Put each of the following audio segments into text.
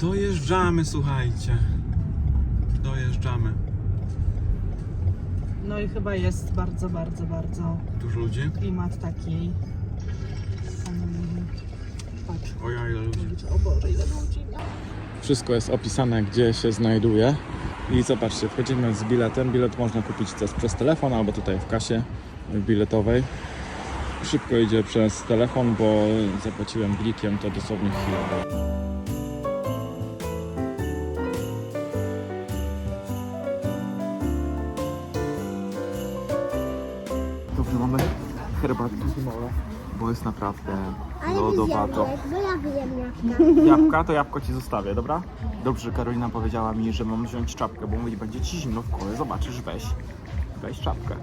Dojeżdżamy, słuchajcie. Dojeżdżamy. No i chyba jest bardzo, bardzo, bardzo Dużo ludzi? klimat taki. Patrz, O ja, ile ludzi. o Boże, ile ludzi. Wszystko jest opisane, gdzie się znajduje. I zobaczcie, wchodzimy z biletem. Bilet można kupić też przez telefon albo tutaj w kasie biletowej. Szybko idzie przez telefon, bo zapłaciłem blikiem, to dosłownie chwilę. Dobrze, mamy herbatki zimowe, bo jest naprawdę lodowato. bo ja wiem jabłka. Jabłka, to jabłko ci zostawię, dobra? Dobrze, że Karolina powiedziała mi, że mam wziąć czapkę, bo mówi, będzie ci zimno w kole, zobaczysz, weź. Weź czapkę.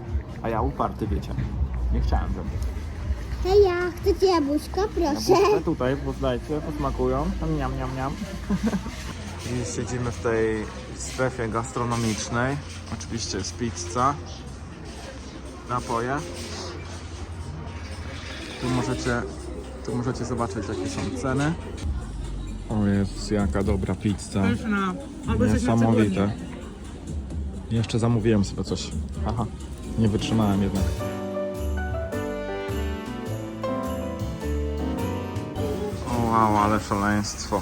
A ja uparty, wiecie. Nie chciałem wziąć. Hej, ja chcecie jabłuszko, proszę. Jabłuszka tutaj, poznajcie, posmakują. Niam, niam, niam. I siedzimy w tej strefie gastronomicznej. Oczywiście jest pizza, napoje. Tu możecie, tu możecie zobaczyć, jakie są ceny. O jest, jaka dobra pizza. Pyszna. Niesamowite. Jeszcze zamówiłem sobie coś. Aha, nie wytrzymałem jednak. O wow, ale szaleństwo.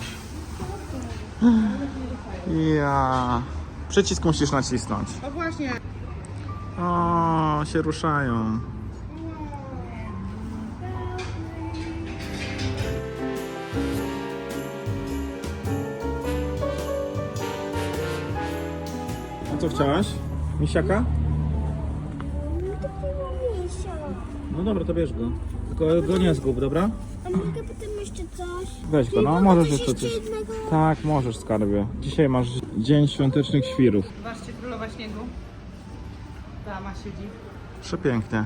Ja. Przycisk musisz nacisnąć. O właśnie. O, się ruszają. A co chciałaś? Misiaka? No dobra, to bierz go. Tylko go nie zgub, dobra? A mogę potem jeszcze coś? Weź go, no możesz jeszcze coś. jednego? Tak, możesz skarbie. Dzisiaj masz dzień świątecznych świrów. Zobaczcie, królowa śniegu. Dama siedzi. Przepięknie.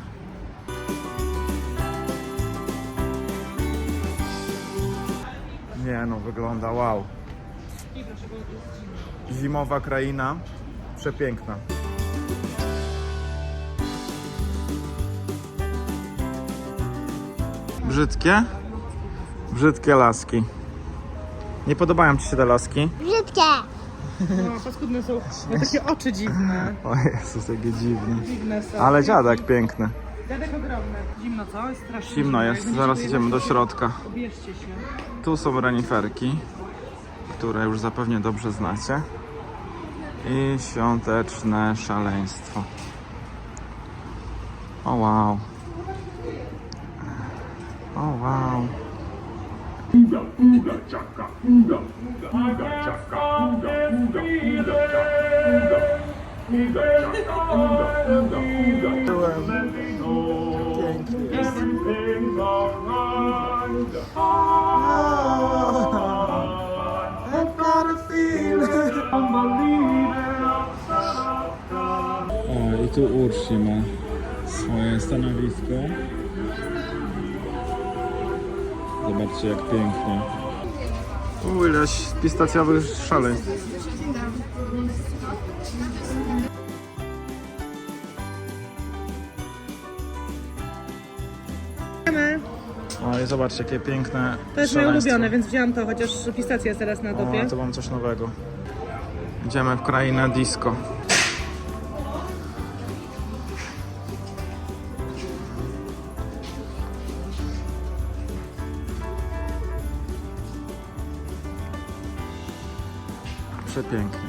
Nie no, wygląda wow. Zimowa kraina, przepiękna. Brzydkie? Brzydkie laski. Nie podobają Ci się te laski? Brzydkie. No, paskudne są. No, takie oczy dziwne. O Jezus, jakie dziwne. Dziwne są. Ale dziadek piękny. Dziadek ogromny. Zimno co? Jest strasznie Zimno jest, zaraz idziemy do środka. Ubierzcie się. Tu są reniferki, które już zapewne dobrze znacie. I świąteczne szaleństwo. O wow. O wow. Uga, uga, chaka, uga, uga, uga, chaka, uga, uga, uga, chaka, uga, uga, chaka, uga, uga, uga. Byłem. Everything's alright. I've got a feeling. I'm believing. O, i tu Ursi ma swoje stanowisko. Zobaczcie jak pięknie. U, ileś pistacjowych szaleństw. O i zobaczcie jakie piękne To jest moje szaleństwo. ulubione, więc wziąłam to, chociaż pistacja jest teraz na topie. O, to mam coś nowego. Idziemy w krainę disco. Przepięknie.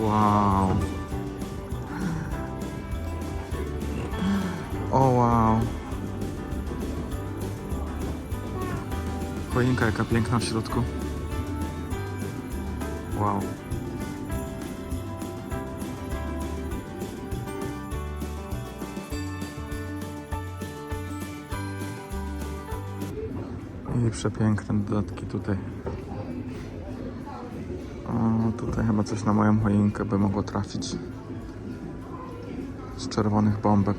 Wow. O wow. Choinka jaka piękna w środku. Wow. I przepiękne dodatki tutaj. O, tutaj chyba coś na moją choinkę by mogło trafić. Z czerwonych bombek.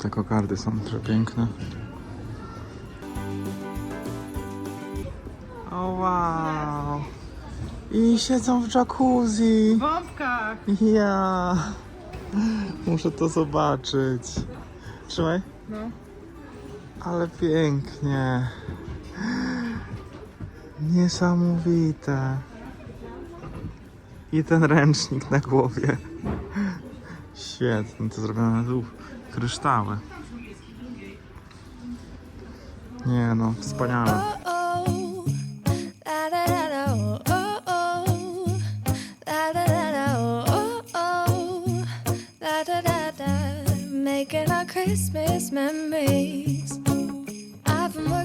Te kokardy są przepiękne. O wow. I siedzą w jacuzzi. Bombkach. Ja. Muszę to zobaczyć. Trzymaj. No. Ale pięknie. Niesamowite. I ten ręcznik na głowie. Świetnie, to zrobione tu kryształy. Nie no, wspaniale.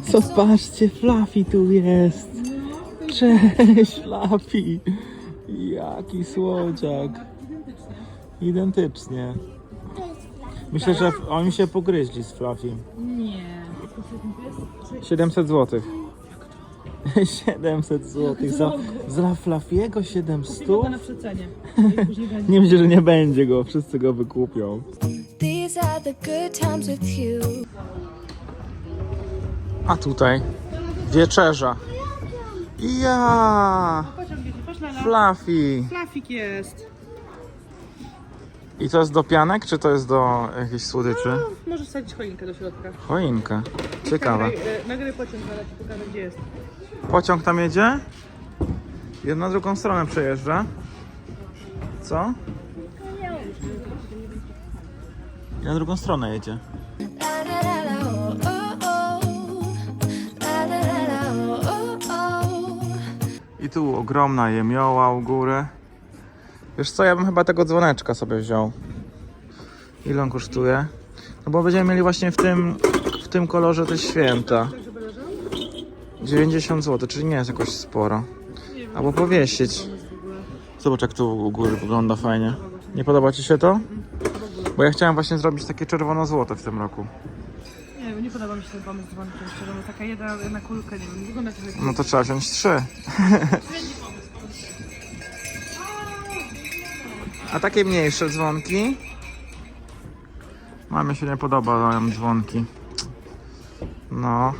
Zobaczcie, Fluffy tu jest. Cześć, Fluffy. Jaki słodziak. Identycznie. Myślę, że oni się pogryźli z Fluffy. Nie. 700 zł. 700 zł. Za, za Fluffiego 700? Tylko na przecenie. Nie myślę, że nie będzie go. Wszyscy go wykupią. These are the good times with you. A tutaj wieczerza. Ja! Fluffy. Flafik jest. I to jest do pianek, czy to jest do jakichś słodyczy? Możesz wsadzić choinkę do środka. Choinka. Ciekawe. Nagraj, e, nagraj pociąg, zaraz ci pokażę gdzie jest. Pociąg tam jedzie? I na drugą stronę przejeżdża. Co? I na drugą stronę jedzie. Tu ogromna jemioła u góry. Wiesz co, ja bym chyba tego dzwoneczka sobie wziął. Ile on kosztuje? No bo będziemy mieli właśnie w tym, w tym kolorze te święta. 90 zł, czyli nie jest jakoś sporo. Albo powiesić. Zobacz jak tu u góry wygląda fajnie. Nie podoba Ci się to? Bo ja chciałem właśnie zrobić takie czerwono-złote w tym roku. Nie podoba mi się ten pomysł z dzwonkiem, szczerze, bo taka jedna, jedna kulka, nie wiem, wygląda jak... No to trzeba wziąć trzy. A takie mniejsze dzwonki? Mamie się nie podobają dzwonki. No.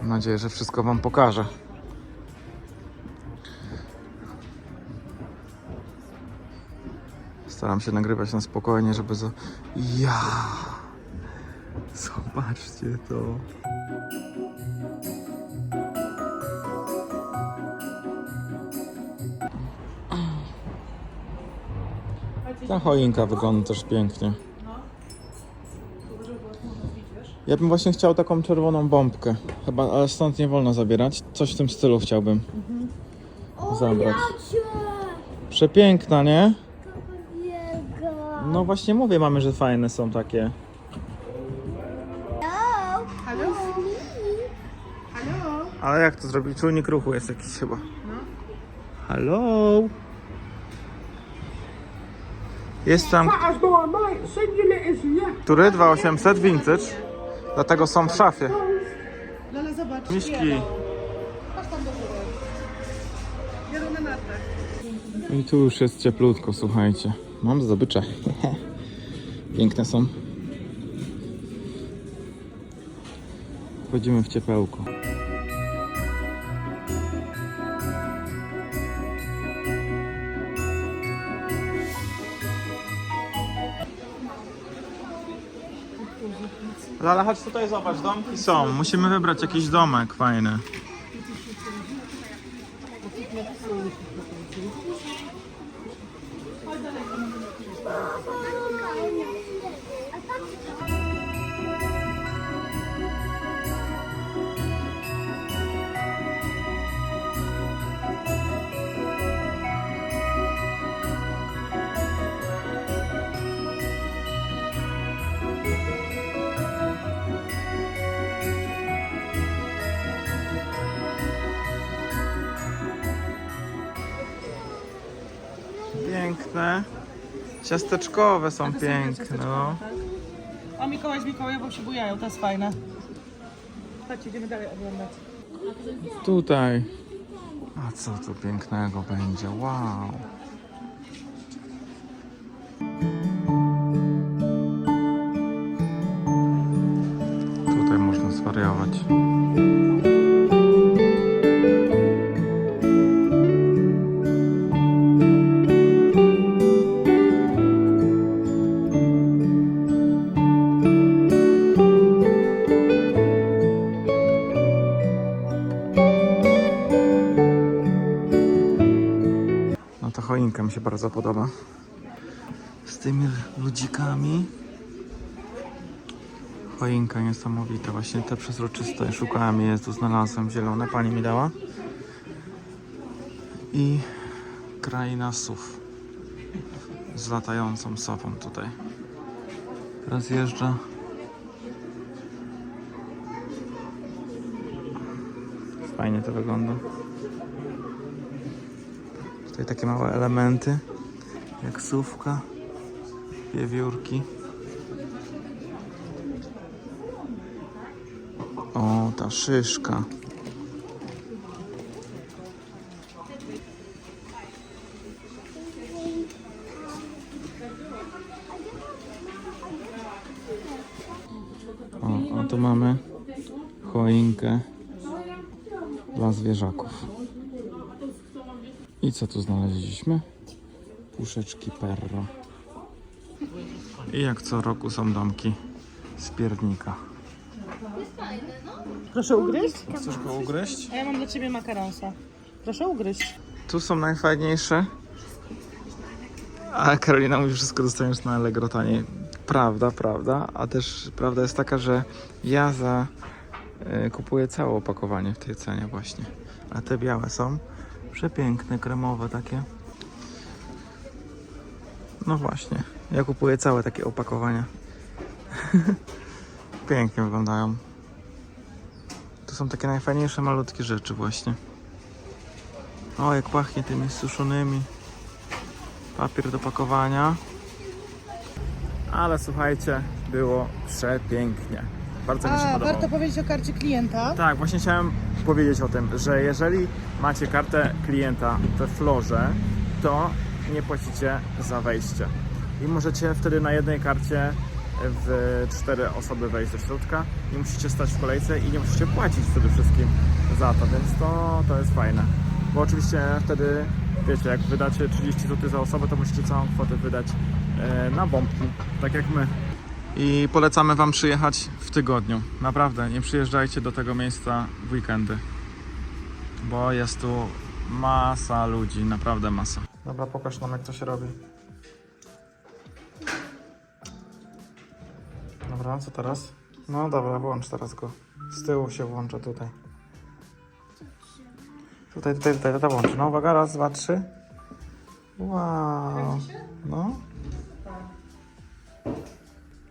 Mam nadzieję, że wszystko Wam pokażę. Staram się nagrywać na spokojnie, żeby za... Ja! Zobaczcie to. Ta choinka wygląda też pięknie. Ja bym właśnie chciał taką czerwoną bombkę. Chyba, ale stąd nie wolno zabierać. Coś w tym stylu chciałbym zabrać. Przepiękna, nie? No właśnie mówię mamy, że fajne są takie. Halo? Halo? Ale jak to zrobić? Czujnik ruchu jest jakiś chyba. No. Halo? Jest tam... Który? 2800 vintage? Dlatego są w szafie. Lala, zobacz. Miśki. Chodź tam do góry. Jadą na nartach. I tu już jest cieplutko, słuchajcie. Mam zdobycze. Piękne są. Wchodzimy w ciepełko. Lala, chodź tutaj zobacz, domki są. Musimy wybrać jakiś domek fajny. Piękne. Ciasteczkowe są piękne, no. O, Mikołaj z Mikołajową się bujają, to jest fajne. Chodźcie, idziemy dalej oglądać. Tutaj. A co tu pięknego będzie? Wow. Mi się bardzo podoba. Z tymi ludzikami. Choinka niesamowita, właśnie te przezroczyste. Szukałem jej, tu znalazłem zielone, pani mi dała. I kraina sów. Z latającą sową tutaj. Rozjeżdża. Fajnie to wygląda. Tutaj takie małe elementy, jak sówka, wiewiórki. O, ta szyszka. O, a tu mamy choinkę dla zwierzaków. I co tu znaleźliśmy? Puszeczki perro. I jak co roku są domki z piernika. Proszę ugryźć? Chcesz go ugryźć? A ja mam dla ciebie makaronsa. Proszę ugryźć. Tu są najfajniejsze. A Karolina mówi, że wszystko dostaniesz na Allegro taniej. Prawda, prawda. A też prawda jest taka, że ja za y, kupuję całe opakowanie w tej cenie właśnie. A te białe są przepiękne, kremowe takie. No właśnie. Ja kupuję całe takie opakowania. Pięknie wyglądają. To są takie najfajniejsze malutkie rzeczy właśnie. O, jak pachnie tymi suszonymi. Papier do pakowania. Ale słuchajcie, było przepięknie. Bardzo mi się A, podobało. warto powiedzieć o karcie klienta. Tak, właśnie chciałem powiedzieć o tym, że jeżeli macie kartę klienta we florze, to nie płacicie za wejście. I możecie wtedy na jednej karcie w cztery osoby wejść do środka. Nie musicie stać w kolejce i nie musicie płacić przede wszystkim za to, więc to, to jest fajne. Bo oczywiście wtedy, wiecie, jak wydacie 30 zł za osobę, to musicie całą kwotę wydać e, na bombki, tak jak my. I polecamy Wam przyjechać w tygodniu. Naprawdę, nie przyjeżdżajcie do tego miejsca w weekendy. Bo jest tu masa ludzi, naprawdę masa. Dobra, pokaż nam jak to się robi. Dobra, co teraz? No dobra, włącz teraz go. Z tyłu się włącza tutaj. Tutaj, tutaj, tutaj, tutaj włącz. No uwaga, raz, dwa, trzy. Wow. No.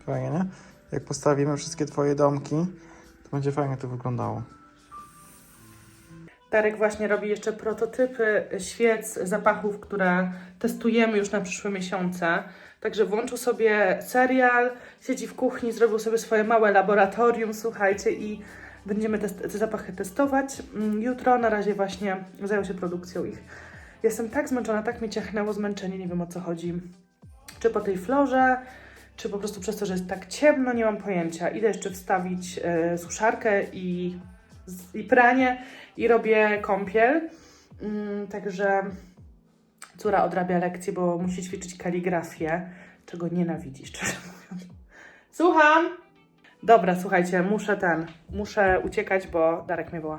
Fajnie, nie? Jak postawimy wszystkie twoje domki, to będzie fajnie to wyglądało. Darek właśnie robi jeszcze prototypy świec, zapachów, które testujemy już na przyszłe miesiące. Także włączył sobie serial, siedzi w kuchni, zrobił sobie swoje małe laboratorium, słuchajcie, i będziemy test- te zapachy testować. Mm, Jutro na razie właśnie zajął się produkcją ich. Jestem tak zmęczona, tak mnie ciachnęło zmęczenie, nie wiem o co chodzi. Czy po tej florze, czy po prostu przez to, że jest tak ciemno, nie mam pojęcia. Idę jeszcze wstawić e, suszarkę i, i pranie i robię kąpiel. Mm, także córa odrabia lekcje, bo musi ćwiczyć kaligrafię, czego nienawidzi, szczerze mówiąc. Słucham! Dobra, słuchajcie, muszę ten, muszę uciekać, bo Darek mnie woła.